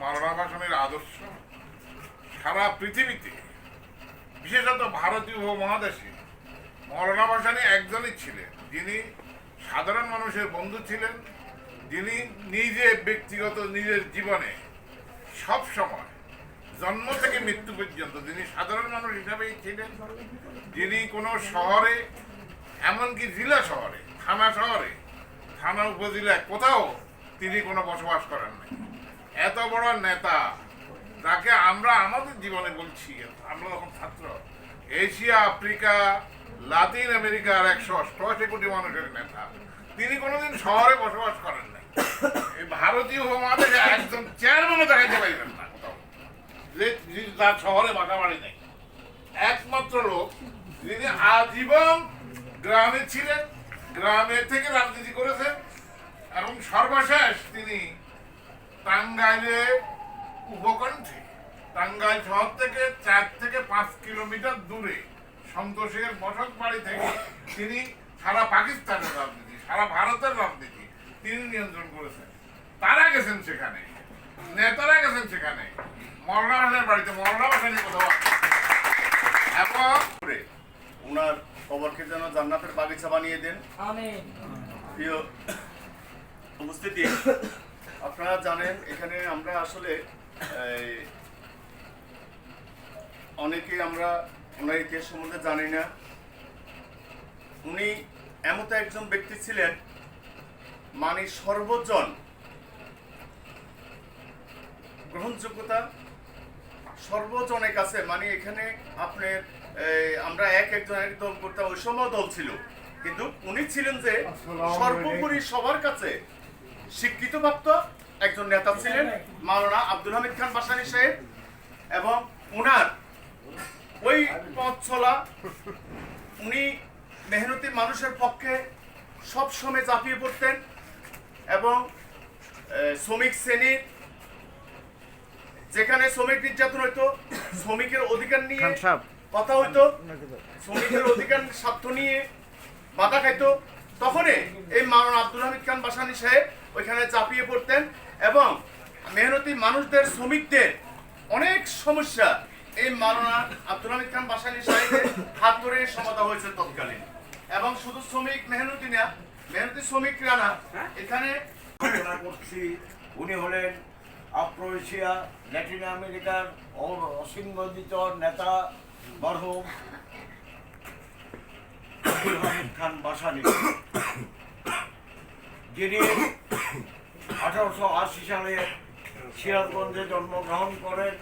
মাওলানা ভাসানের আদর্শ। সারা পৃথিবীতে, বিশেষত ভারতীয় উপমহাদেশে মৌলানা ভাসানী একজনই ছিলেন। যিনি সাধারণ মানুষের বন্ধু ছিলেন, যিনি নিজে ব্যক্তিগত নিজের জীবনে সব সময় জন্ম থেকে মৃত্যু পর্যন্ত যিনি সাধারণ মানুষ হিসাবেই ছিলেন, যিনি কোনো শহরে, এমনকি জেলা শহরে, থানা শহরে, থানা উপজেলায় কোথাও তিনি কোনো বসবাস করেন নাই এত বড় নেতা যাকে আমরা আমাদের জীবনে বলছি, আমরা যখন ছাত্র। এশিয়া, আফ্রিকা, লাতিন আমেরিকার একশো অষ্টআশি কোটি মানুষের নেতা। তিনি কোনোদিন শহরে বসবাস করেন নাই। এই ভারতীয় উপমহাদেশে একজন চেয়ারম্যানও দেখাইতে পারবেন না। কোথাও যে তার শহরে বাসা বাড়ি নেই। একমাত্র লোক যিনি আজীবন গ্রামে ছিলেন, গ্রামে থেকে রাজনীতি করেছেন এবং সর্বশেষ তিনি টাঙ্গাইলে উপকণ্ঠে। টাঙ্গাইল শহর থেকে চার থেকে পাঁচ কিলোমিটার দূরে সন্তোষের বসত বাড়ি থেকে তিনি সারা পাকিস্তানের রাজনীতি সারা ভারতের রাজনীতি তিনি নিয়ন্ত্রণ করেছেন। তারা গেছেন সেখানে। নেতারা গেছেন সেখানে। মরনা ভাসানের বাড়িতে মরনা ভাসানি কোথাও আছে। এবং ওনার কবরকে যেন জান্নাতের বাগিচা বানিয়ে দেন। প্রিয় উপস্থিতি আপনারা জানেন এখানে আমরা আসলে অনেকে আমরা ওনার ইতিহাস সম্বন্ধে জানি না। উনি এমতো একজন ব্যক্তি ছিলেন মানে সর্বজন গ্রহণযোগ্যতা সর্বজনের কাছে মানে এখানে আপনার আমরা এক একজন এক দল করতাম ওই সময় দল ছিল। কিন্তু উনি ছিলেন যে সর্বোপরি সবার কাছে স্বীকৃত প্রাপ্ত একজন নেতা ছিলেন মাওলানা আব্দুল হামিদ খান বাসানি সাহেব এবং উনার ওই পথ চলা উনি মেহনতি মানুষের পক্ষে সব সময় ঝাঁপিয়ে পড়তেন এবং শ্রমিক শ্রেণির যেখানে শ্রমিক নির্যাতন হইতো শ্রমিকের অধিকার নিয়ে কথা হইতো শ্রমিকের অধিকার স্বার্থ নিয়ে বাধা খাইতো। তখনই এই মাওলানা আব্দুল হামিদ খান বাসানি সাহেব ওইখানে চাপিয়ে পড়তেন এবং মেহনতি মানুষদের, শ্রমিকদের অনেক সমস্যা। এই মাওলানা আব্দুল হামিদ খান বাসানি সাহেবের হাত ধরে সমাধা হয়েছে তৎকালীন। এবং শুধু শ্রমিক মেহনতি না, মেহনতি শ্রমিকরা না, এখানে করছি উনি হলেন আফ্রো এশিয়া ল্যাটিন আমেরিকার অ- নেতা মরহুম। আব্দুল হামিদ খান বাসানি যিনি আঠারোশো আশি সালে সিরাজগঞ্জে জন্মগ্রহণ করেন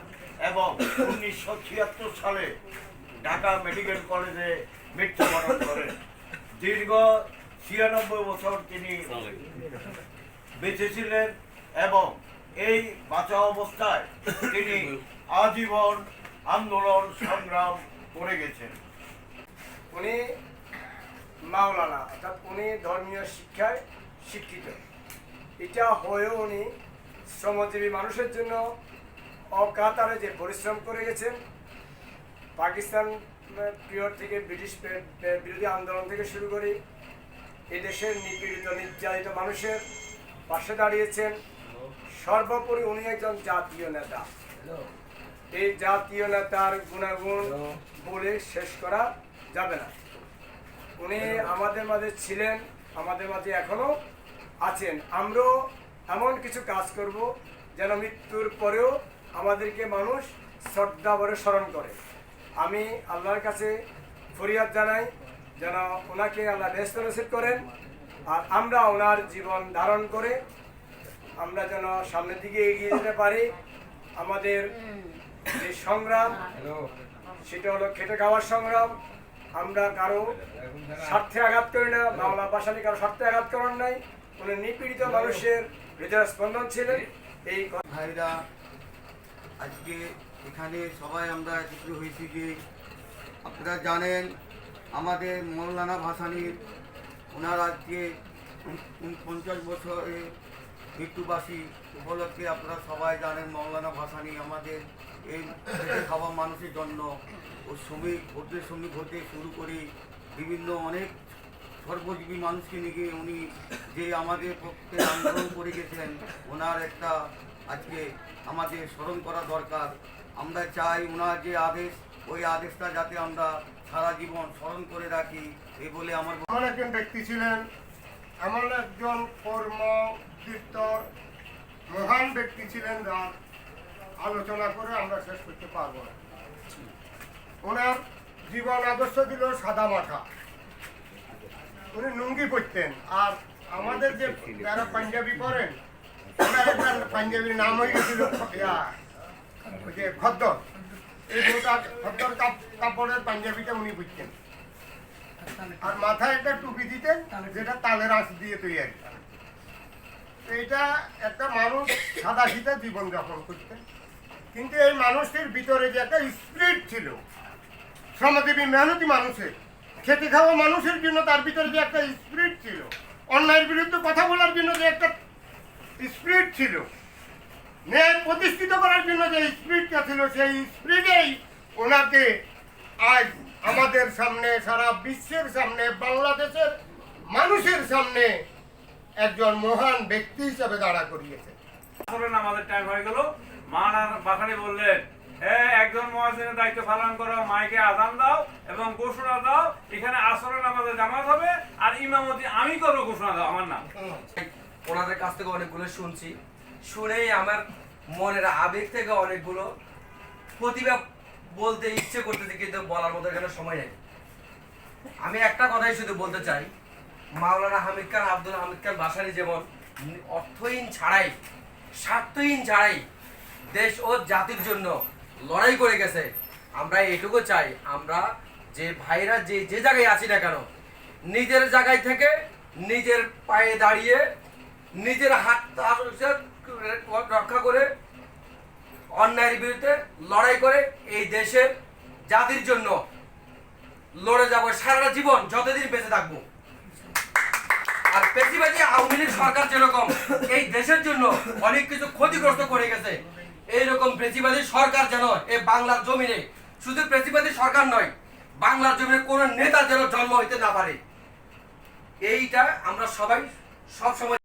এবং উনিশশো ছিয়াত্তর সালে ঢাকা মেডিকেল কলেজে মৃত্যুবরণ করেন। দীর্ঘ ছিয়ানব্বই বছর তিনি বেঁচে ছিলেন এবং এই বাঁচা অবস্থায় তিনি আজীবন আন্দোলন, সংগ্রাম করে গেছেন। উনি মাওলানা, অর্থাৎ উনি ধর্মীয় শিক্ষায় শিক্ষিত। এটা হয়েও উনি শ্রমজীবী মানুষের জন্য অকাতারে যে পরিশ্রম করে গেছেন পাকিস্তান পিরিয়ড থেকে ব্রিটিশ বিরোধী আন্দোলন থেকে শুরু করে এদেশের নিপীড়িত নির্যাতিত মানুষের পাশে দাঁড়িয়েছেন। সর্বোপরি উনি একজন জাতীয় নেতা। এই জাতীয় নেতার গুণাগুণ বলে শেষ করা যাবে না। উনি আমাদের মাঝে ছিলেন আমাদের মাঝে এখনও আছেন। আমরাও এমন কিছু কাজ করব যেন মৃত্যুর পরেও আমাদেরকে মানুষ শ্রদ্ধা ভরে স্মরণ করে। আমি আল্লাহর কাছে ফরিয়াদ জানাই যেন ওনাকে আল্লাহ ব্যস্ত নসিব করেন আর আমরা ওনার জীবন ধারণ করে আমরা যেন সামনের দিকে এগিয়ে যেতে পারি। আমাদের যে সংগ্রাম সেটা হলো খেটে খাওয়ার সংগ্রাম। আমরা কারও স্বার্থে আঘাত করি না বাংলা ভাষানি কারও স্বার্থে আঘাত করার নাই। উনি নিপীড়িত মানুষের হৃদয় স্পন্দন ছিলেন। এই ভাইরা, আজকে এখানে সবাই আমরা একত্রিত হয়েছি যে আপনারা জানেন, আমাদের মৌলানা ভাসানির ওনার আজকে পঞ্চাশ বছরে মৃত্যুবাসী উপলক্ষে আপনারা সবাই জানেন, মৌলানা ভাসানি আমাদের এই খাওয়া মানুষের জন্য ও শ্রমিক, ভোটের শ্রমিক হতে শুরু করে বিভিন্ন অনেক সর্বজীবী মানুষকে নিয়ে উনি যে আমাদের পক্ষে আন্দোলন করে গেছেন ওনার একটা আজকে আমাদের স্মরণ করা দরকার। আমরা চাই ওনার যে আদেশ, ওই আদেশটা যাতে আমরা সারা জীবন স্মরণ করে রাখি এই বলে আমার এমন একজন ব্যক্তি ছিলেন, এমন একজন কর্ম, কীর্তন মহান ব্যক্তি ছিলেন যার আলোচনা করে আমরা শেষ করতে পারব না। ওনার জীবন আদর্শ ছিল সাদা মাথা উনি লুঙ্গি পরতেন। আর আমাদের যে যারা পাঞ্জাবি পরেন ওনার একটা পাঞ্জাবির নাম হয়ে গেছিল যে খদ্দর। এই গোটা খদ্দর কাপড়ের পাঞ্জাবিটা উনি বুঝতেন আর মাথায় একটা টুপি দিতেন যেটা তালের আঁশ দিয়ে তৈরি এটা একটা মানুষ সাদা সিধা জীবনযাপন করতেন। কিন্তু এই মানুষটির ভিতরে যে একটা স্পিরিট ছিল শ্রমজীবী মেহনতি মানুষের খেতে খাওয়া মানুষের জন্য তার ভিতরে যে একটা স্পিরিট ছিল। অন্যায়ের বিরুদ্ধে কথা বলার জন্য যে একটা স্পিরিট ছিল। ন্যায় প্রতিষ্ঠিত করার জন্য যে স্পিরিটটা ছিল, সেই স্পিরিটেই ওনাকে আজ আমাদের সামনে, সারা বিশ্বের সামনে, বাংলাদেশের মানুষের সামনে একজন মহান ব্যক্তি হিসাবে দাঁড়া করিয়েছে। নামাজের টাইম হয়ে গেল। মানার বাখানি বললেন একজন মহাজনের দায়িত্ব পালন করো, মাইকে আজান দাও এবং ঘোষণা দাও, এখানে আসরের নামাজে জামাত হবে আর ইমামতি আমি করব ঘোষণা দাও, আমার নাম। ওনাদের কাছ থেকে অনেকগুলো শুনছি। শুনেই আমার মনের আবেগ থেকে অনেকগুলো প্রতিভা বলতে ইচ্ছে করতেছে, কিন্তু বলার মতো এখানে সময় নেই। আমি একটা কথাই শুধু বলতে চাই, মাওলানা হামিদ খান, আব্দুল হামিদ খান বাসারি যেমন অর্থহীন ছাড়াই, স্বার্থহীন ছাড়াই দেশ ও জাতির জন্য লড়াই করে গেছে। আমরা এটুকু চাই, আমরা যে ভাইরা যে যে জায়গায় আছি না কেন, নিজের জায়গায় থেকে নিজের পায়ে দাঁড়িয়ে নিজের হাত রক্ষা করে অন্যায়ের বিরুদ্ধে লড়াই করে এই দেশের জাতির জন্য লড়ে যাব সারা জীবন, যতদিন বেঁচে থাকব। আর পেশিবাদী আওয়ামী লীগ সরকার যেরকম, এই দেশের জন্য অনেক কিছু ক্ষতিগ্রস্ত করে গেছে। এইরকম প্রেসিবাদী সরকার যেন এই বাংলার জমিনে শুধু প্রেসিবাদী সরকার নয়, বাংলার জমিনে কোনো নেতা যেন জন্ম হইতে না পারে। এইটা আমরা সবাই সব সময়